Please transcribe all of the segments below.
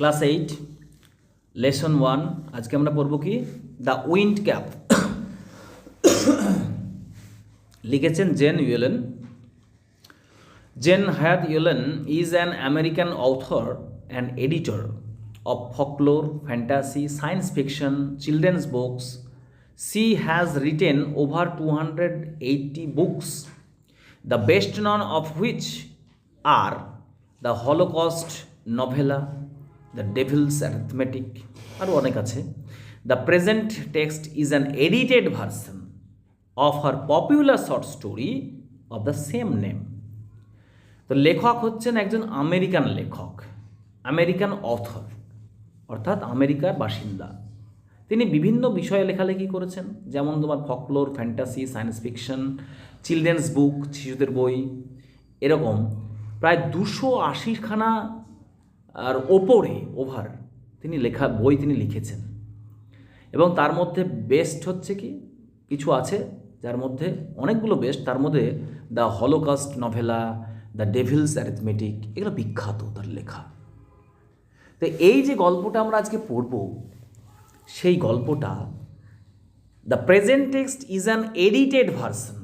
Class eight lesson one আজকে আমরা পড়ব কি? The wind cap. লিখেছেন Jane Yolen Jane Hyatt Yolen is an American author and editor of folklore fantasy science fiction children's books. She has written over 280 books, the best known of which are the Holocaust novella, The devil's Arithmetic, আরও অনেক আছে। The present text is an edited version of her popular short story of the same name তো লেখক হচ্ছেন একজন American লেখক American author অর্থাৎ আমেরিকার বাসিন্দা। তিনি বিভিন্ন বিষয়ে লেখালেখি করেছেন যেমন তোমার folklore fantasy science fiction children's book শিশুদের বই এরকম। প্রায় দুশো আশিখানা আর ওপরে, ওভার, তিনি লেখা বই তিনি লিখেছেন। এবং তার মধ্যে বেস্ট হচ্ছে কি? কিছু আছে যার মধ্যে অনেকগুলো বেস্ট তার মধ্যে the Holocaust novella the devil's arithmetic এগুলো বিখ্যাত তার লেখা। তো এই যে গল্পটা আমরা আজকে পড়ব, সেই গল্পটা the present text is an edited version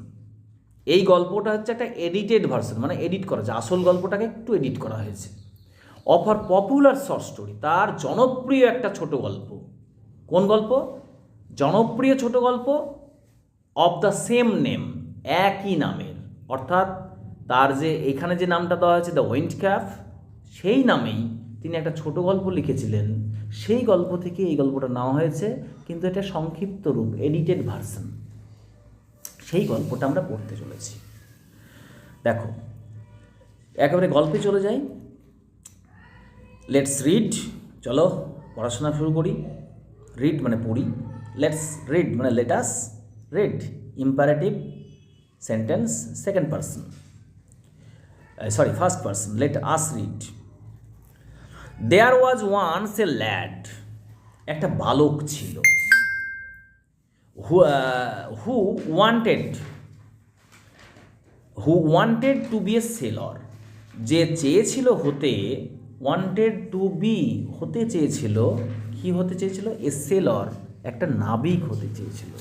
এই গল্পটা হচ্ছে একটা এডিটেড ভার্সন মানে এডিট করা হয়েছে আসল গল্পটাকে একটু এডিট করা হয়েছে। অফার পপুলার শর্ট স্টোরি তার জনপ্রিয় একটা ছোট গল্প। কোন গল্প? জনপ্রিয় ছোট গল্প অফ দ্য সেম নেম একই নামের। অর্থাৎ তার যে এখানে যে নামটা দেওয়া হয়েছে দ্য ওয়েন্ট ক্যাফ সেই নামেই তিনি একটা ছোট গল্প লিখেছিলেন। সেই গল্প থেকে এই গল্পটা নেওয়া হয়েছে, কিন্তু এটা সংক্ষিপ্ত রূপ এডিটেড ভার্সন সেই গল্পটা আমরা পড়তে চলেছি। দেখো, একেবারে গল্পে চলে যাই। লেটস রিড চলো, পড়াশোনা শুরু করি। রিড মানে পড়ি। লেটস রিড মানে let us read imperative sentence second person sorry first person let us read there was once a lad একটা বালক ছিল who wanted who wanted to be a sailor যে চেয়েছিল হতে ওয়ান্টেড টু বি হতে চেয়েছিল, কি হতে চেয়েছিল? এ সেলর একটা নাবিক হতে চেয়েছিল।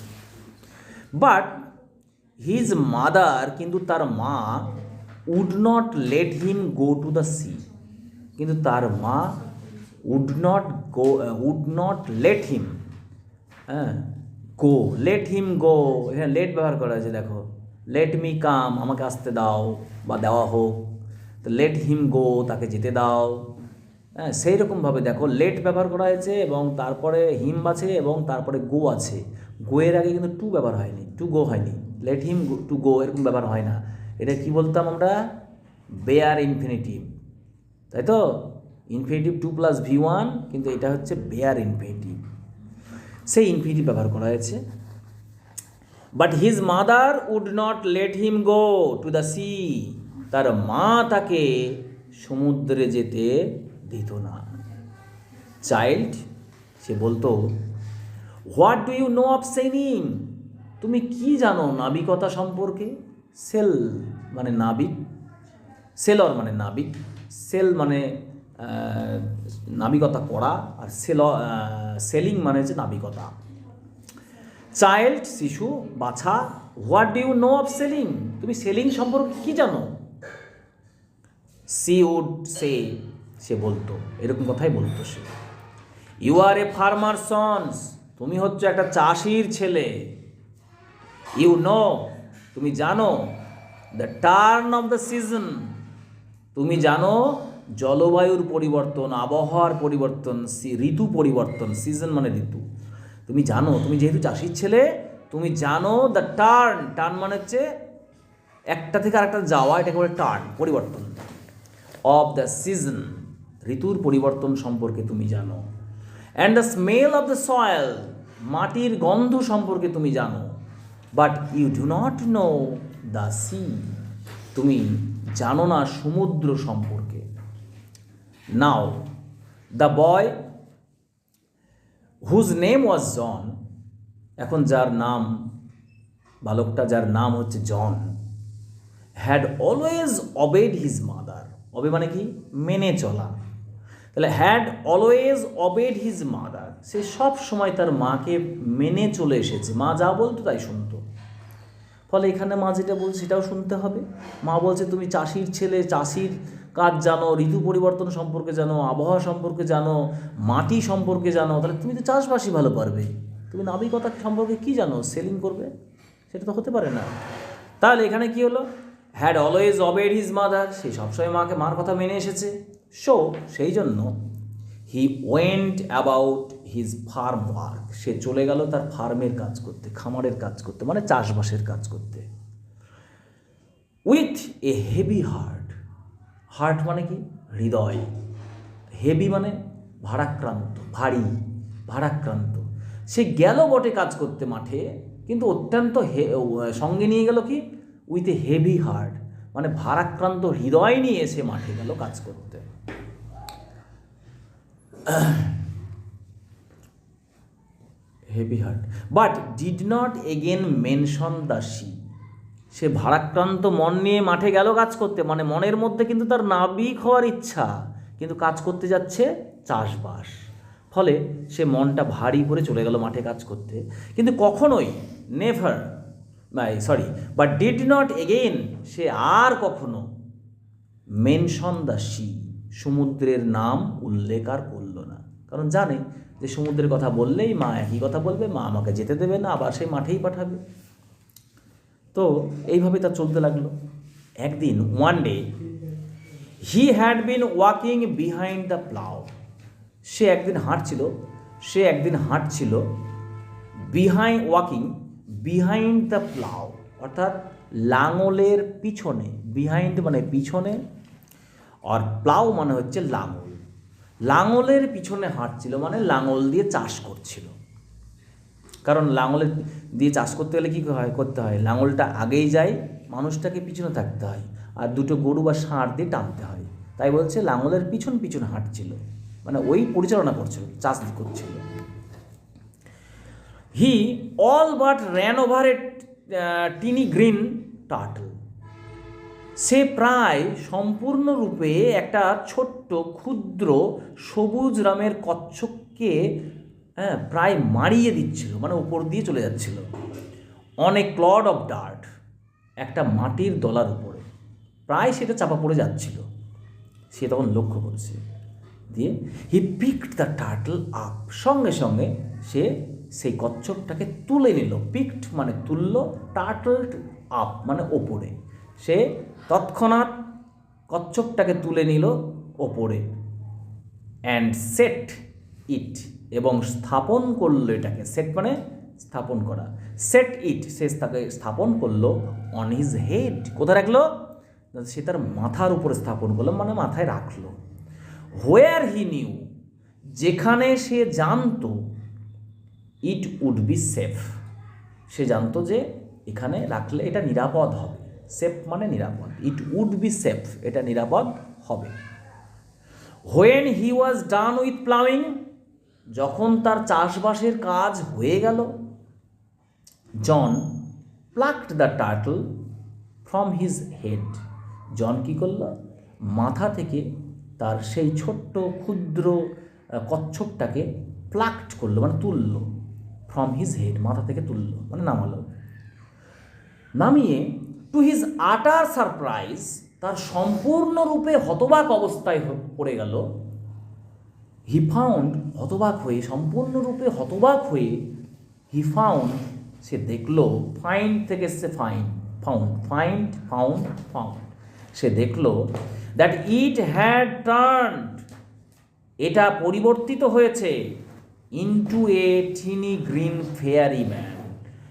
বাট হিজ মাদার কিন্তু তার মা would not let him go to the sea কিন্তু তার মা would not go would not let him হ্যাঁ গো লেট হিম গো এখানে লেট ব্যবহার করা হয়েছে, দেখো। লেট মি কাম আমাকে আসতে দাও বা দেওয়া হোক। তো লেট হিম গো তাকে যেতে দাও। হ্যাঁ সেই রকমভাবে দেখো লেট ব্যবহার করা হয়েছে এবং তারপরে হিম আছে এবং তারপরে গো আছে। গো এর আগে কিন্তু টু ব্যবহার হয়নি টু গো হয়নি। লেট হিম টু গো এরকম ব্যবহার হয় না। এটা কি বলতাম আমরা? বেয়ার ইনফিনিটিভ তাই তো? Infinitive to plus V one কিন্তু এটা হচ্ছে বেয়ার ইনফিনিটিভ সেই ইনফিনিটিভ ব্যবহার করা হয়েছে। But his mother would not let him go to the sea তার মা তাকে সমুদ্রে যেতে দিত না। চাইল্ড সে বলতো what do you know of sailing তুমি কি জানো নাবিকতা সম্পর্কে? সেল মানে নাবিক। সেলর মানে নাবিক। সেল মানে নাবিকতা করা আর সেল সেলিং মানে হচ্ছে নাবিকতা। চাইল্ড শিশু, বাছা what do you know of sailing তুমি সেলিং সম্পর্কে কি জানো? সি উড সে সে বলতো, এরকম কথাই বলতো সে। You are a farmer sons তুমি হচ্ছে একটা চাষির ছেলে। ইউ নো তুমি জানো the turn of the season তুমি জানো, জলবায়ুর পরিবর্তন, আবহাওয়ার পরিবর্তন ঋতু পরিবর্তন সিজন মানে ঋতু। তুমি জানো, তুমি যেহেতু চাষির ছেলে, তুমি জানো দ্য টার্ন টার্ন মানে হচ্ছে একটা থেকে আরেকটা যাওয়া এটাকে বলে টার্ন পরিবর্তন। অফ দ্য সিজন ঋতুর পরিবর্তন সম্পর্কে তুমি জানো। And the smell of the soil মাটির গন্ধ সম্পর্কে তুমি জানো। But you do not know the sea তুমি জানো না সমুদ্র সম্পর্কে। Now the boy whose name was John এখন যার নাম, বালকটা যার নাম হচ্ছে John had always obeyed his mother obey মানে কি? মেনে চলা। তাহলে had always obeyed his mother সে সব সময় তার মাকে মেনে চলে এসেছে। মা যা বলতো তাই শুনতো। ফলে এখানে মা যেটা বলছে সেটাও শুনতে হবে। মা বলছে, তুমি চাষির ছেলে, চাষির কাজ জানো, ঋতু পরিবর্তন সম্পর্কে জানো, আবহাওয়া সম্পর্কে জানো, মাটি সম্পর্কে জানো। তাহলে তুমি তো চাষবাসই ভালো পারবে। তুমি নাবিকতা সম্পর্কে কি জানো? সেলিং করবে? সেটা তো হতে পারে না। তাহলে এখানে কি হলো? Had always obeyed his mother সে সবসময় মাকে, মার কথা মেনে এসেছে। সো সেই জন্য he went about his farm work সে চলে গেল তার ফার্মের কাজ করতে, খামারের কাজ করতে মানে চাষবাসের কাজ করতে। With a heavy heart heart মানে কি? হৃদয়। হেভি মানে ভারাক্রান্ত, ভারী, ভারাক্রান্ত। সে গেল বটে কাজ করতে মাঠে, কিন্তু অত্যন্ত সঙ্গে নিয়ে গেল কি? উইথ এ হেভি হার্ট মানে ভারাক্রান্ত হৃদয় নিয়ে এসে মাঠে গেল কাজ করতে। Heavy heart but did not again mention the sea সে ভারাক্রান্ত মন নিয়ে মাঠে গেল কাজ করতে মানে মনের মধ্যে কিন্তু তার নাবিক হওয়ার ইচ্ছা, কিন্তু কাজ করতে যাচ্ছে চাষবাস। ফলে সে মনটা ভারী করে চলে গেল মাঠে কাজ করতে। কিন্তু কখনোই never sorry but did not again সে আর কখনো মেনশন দ্য সি সমুদ্রের নাম উল্লেখ আর করল না। কারণ জানে যে সমুদ্রের কথা বললেই মা একই কথা বলবে, মা আমাকে যেতে দেবে না, আবার সেই মাঠেই পাঠাবে। তো এইভাবে তা চলতে লাগল। একদিন one day he had been walking behind the plough সে একদিন হাঁটছিল, সে একদিন হাঁটছিল behind walking behind the plough অর্থাৎ লাঙলের পিছনে বিহাইন্ড মানে পিছনে, আর প্লাউ মানে হচ্ছে লাঙল। লাঙলের পিছনে হাঁটছিল মানে লাঙল দিয়ে চাষ করছিল। কারণ লাঙলের দিয়ে চাষ করতে গেলে কী হয়, করতে হয়? লাঙলটা আগেই যায়, মানুষটাকে পিছনে থাকতে হয়, আর দুটো গরু বা ষাঁড় দিয়ে টানতে হয়। তাই বলছে লাঙলের পিছন পিছন হাঁটছিল। মানে ওই পরিচালনা করছিল, চাষ করছিল। He all but ran over a tiny green turtle সে প্রায় সম্পূর্ণরূপে একটা ছোট্ট, ক্ষুদ্র, সবুজ রামের কচ্ছপকে হ্যাঁ প্রায় মারিয়ে দিচ্ছিল মানে উপর দিয়ে চলে যাচ্ছিল। অনেক ক্লড অফ ডার্ট, একটা মাটির দলার উপরে, প্রায় সেটা চাপা পড়ে যাচ্ছিল। সে তখন লক্ষ্য করছে। দিয়ে he picked the turtle up সঙ্গে সঙ্গে সে সেই কচ্ছপটাকে তুলে নিল পিকড মানে তুলল টার্টল আপ মানে ওপরে। সে তৎক্ষণাৎ কচ্ছপটাকে তুলে নিল ওপরে অ্যান্ড সেট ইট এবং স্থাপন করল এটাকে। সেট মানে স্থাপন করা। সেট ইট সে তাকে স্থাপন করল অন হিজ হেড কোথায় রাখল? সে তার মাথার উপরে স্থাপন করল মানে মাথায় রাখল। হোয়ার হি নিউ যেখানে সে জানতো ইট উড বি সেফ সে জানতো যে এখানে রাখলে এটা নিরাপদ হবে। সেফ মানে নিরাপদ। ইট উড বি সেফ এটা নিরাপদ হবে। When he was done with ploughing যখন তার চাষবাসের কাজ হয়ে গেল John plucked the turtle from his head John কী করল? মাথা থেকে তার সেই ছোট্ট, ক্ষুদ্র কচ্ছপটাকে প্লাকড করল মানে তুললো। ফ্রম হিজ হেড মাথা থেকে তুলল মানে নামালো। নামিয়ে টু হিজ আটার সারপ্রাইজ তার সম্পূর্ণরূপে হতবাক অবস্থায় পড়ে গেল। হি ফাউন্ড হতবাক হয়ে, সম্পূর্ণরূপে হতবাক হয়ে হি ফাউন্ড সে দেখল ফাইন্ড থেকে এসছে find found find found found সে দেখল দ্যাট ইট হ্যাড টার্ন এটা পরিবর্তিত হয়েছে। Into a tiny green fairy man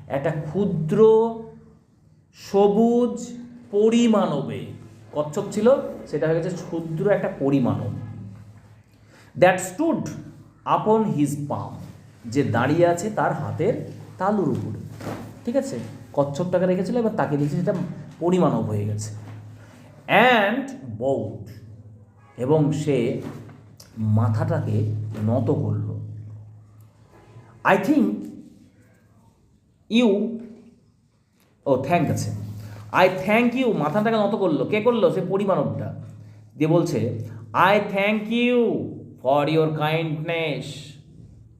একটা ক্ষুদ্র, সবুজ পরিমাণবে। কচ্ছপ ছিল, সেটা হয়ে গেছে ক্ষুদ্র একটা পরিমাণব। That stood upon his palm যে দাঁড়িয়ে আছে তার হাতের তালুর উপরে। ঠিক আছে? কচ্ছপটাকে রেখেছিল, এবার তাকে দেখছি সেটা পরিমাণব হয়ে গেছে। অ্যান্ড বৌড এবং সে মাথাটাকে নত করল। I think you oh thank আছে। আই থ্যাংক ইউ মাথাটাকে নত করল। কে করল? সে পরিমাণবটা দিয়ে বলছে I thank you for your kindness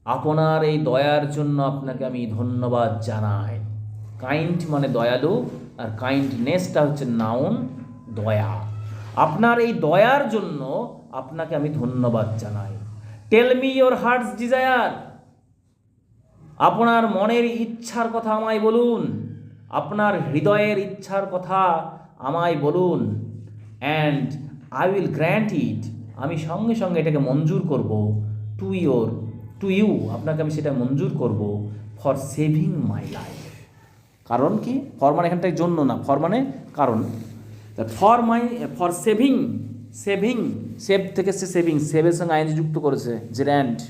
আপনার এই দয়ার জন্য আপনাকে আমি ধন্যবাদ জানাই। কাইন্ড মানে দয়ালু, আর কাইন্ডনেসটা হচ্ছে নাউন দয়া। আপনার এই দয়ার জন্য আপনাকে আমি ধন্যবাদ জানাই। Tell me your heart's desire আপনার মনের ইচ্ছার কথা আমায় বলুন। আপনার হৃদয়ের ইচ্ছার কথা আমায় বলুন। And I will grant it আমি সঙ্গে সঙ্গে এটাকে মঞ্জুর করব। টু ইয়োর টু ইউ আপনাকে আমি সেটা মঞ্জুর করব। ফর সেভিং মাই লাইফ কারণ কি? ফর মানে এখানটায় জন্য না। ফর মানে কারণ। For my for saving saving save থেকে সে সেভিং সেভের সঙ্গে আইনজি যুক্ত করেছে। যে র্যান্ড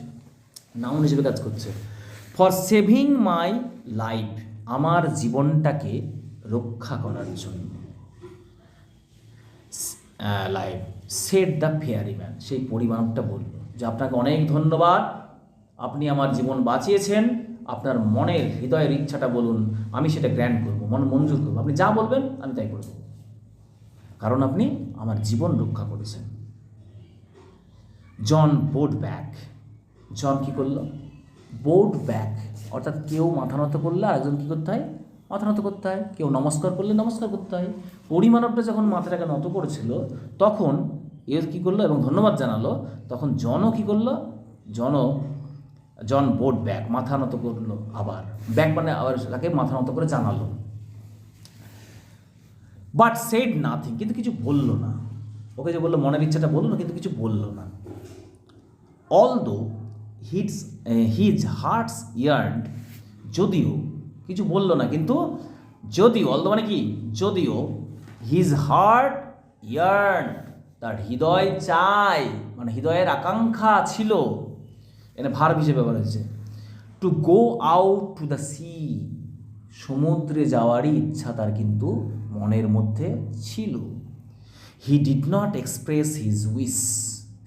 নাউন হিসেবে কাজ করছে। ফর সেভিং মাই লাইফ আমার জীবনটাকে রক্ষা করার জন্য। Life set the fairy man সেই পরিমাণটা বলল যে আপনাকে অনেক ধন্যবাদ, আপনি আমার জীবন বাঁচিয়েছেন, আপনার মনের হৃদয়ের ইচ্ছাটা বলুন, আমি সেটা গ্র্যান্ড করব, মন মঞ্জুর করব। আপনি যা বলবেন, আমি তাই করব। কারণ আপনি আমার জীবন রক্ষা করেছেন। জন বোর্ড ব্যাক জন কী করল? বোর্ড ব্যাক, অর্থাৎ কেউ মাথা নত করলে আরেকজন কী করতে হয়? মাথা নত করতে হয়। কেউ নমস্কার করলে নমস্কার করতে হয়। পরিমানবটা যখন মাথাটাকে নত করেছিল, তখন এর কী করল এবং ধন্যবাদ জানালো, তখন জনও কী করল? জন জন বোর্ড ব্যাক, মাথা নত করল আবার। ব্যাক মানে আবার তাকে মাথা নত করে জানালো। বাট সেড নাথিং, কিন্তু কিছু বলল না। ওকে যে বলল, মনের ইচ্ছাটা বলল কিন্তু কিছু বলল না। অল দো হিটস হিজ হার্টস ইয়ার্ড যদিও, কিছু বলল না, কিন্তু যদিও অল মানে কি? যদিও হিজ হার্ট ইয়ার্ন তার হৃদয় চায় মানে হৃদয়ের আকাঙ্ক্ষা ছিল, এনে ভার হিসেবে ব্যবহার হয়েছে to go out to the sea সমুদ্রে যাওয়ারই ইচ্ছা তার কিন্তু মনের মধ্যে ছিল he did not express his wish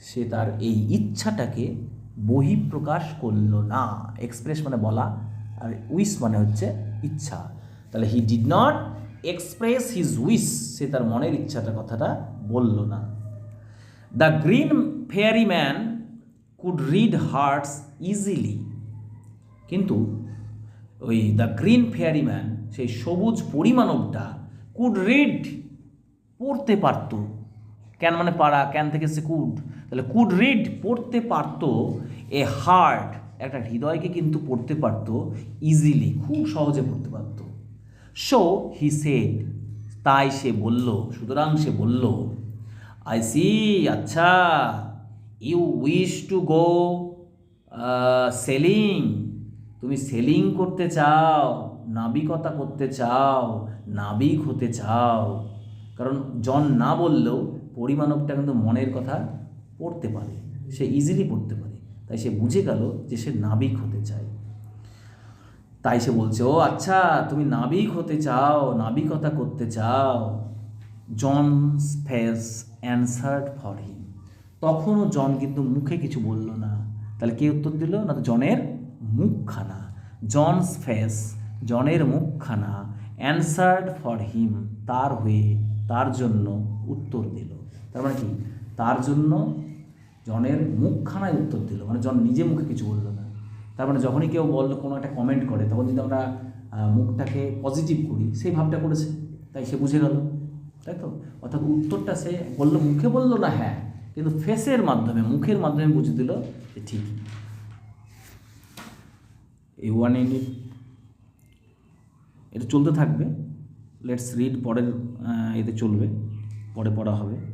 সে তার এই ইচ্ছাটাকে বহিঃপ্রকাশ করল না। এক্সপ্রেস মানে বলা, আর উইস মানে হচ্ছে ইচ্ছা। তাহলে he did not express his wish সে তার মনের ইচ্ছাটা কথাটা বলল না। The green fairy man could read hearts easily কিন্তু ওই দ্য গ্রিন ফেয়ারি ম্যান সেই সবুজ পরিমাণবটা কুড রিড পড়তে পারতো। ক্যান মানে পারা ক্যান থেকে সে কুড। তাহলে কুড রিড পড়তে পারতো, এ হার্ট একটা হৃদয়কে কিন্তু পড়তে পারতো ইজিলি খুব সহজে পড়তে পারতো। সো হি সেড তাই সে বলল, সুতরাং সে বলল আই সি আচ্ছা you wish to go sailing তুমি সেলিং করতে চাও, নাবিকতা করতে চাও, নাবিক হতে চাও। কারণ জন না বললেও পরিমাণবটা কিন্তু মনের কথা পড়তে পারে, সে ইজিলি পড়তে পারে। তাই সে বুঝে গেল যে সে নাবিক হতে চায়। তাই সে বলছে, ও আচ্ছা তুমি নাবিক হতে চাও, নাবিকতা করতে চাও। John face answered for him. তখনও জন কিন্তু মুখে কিছু বলল না। তাহলে কে উত্তর দিল? না তো জনের মুখখানা। জনস ফেস, জনের মুখখানা, অ্যান্সার্ড ফর হিম, তার হয়ে, তার জন্য উত্তর দিল। তার মানে কি? তার জন্য জনের মুখখানায় উত্তর দিল। মানে জন নিজে মুখে কিছু বলল না। তার মানে যখনই কেউ বলল, কোনো একটা কমেন্ট করে, তখন যদি আমরা মুখটাকে পজিটিভ করি, সেই ভাবটা করেছে। তাই সে বুঝে গেল। তাই তো? অর্থাৎ উত্তরটা সে বলল, মুখে বলল না হ্যাঁ। কিন্তু ফেসের মাধ্যমে, মুখের মাধ্যমে বুঝে দিল যে ঠিক। এই ওয়ান ইউনিট এটা চলতে থাকবে। লেটস রিড পরের এতে চলবে। পরে পড়া হবে।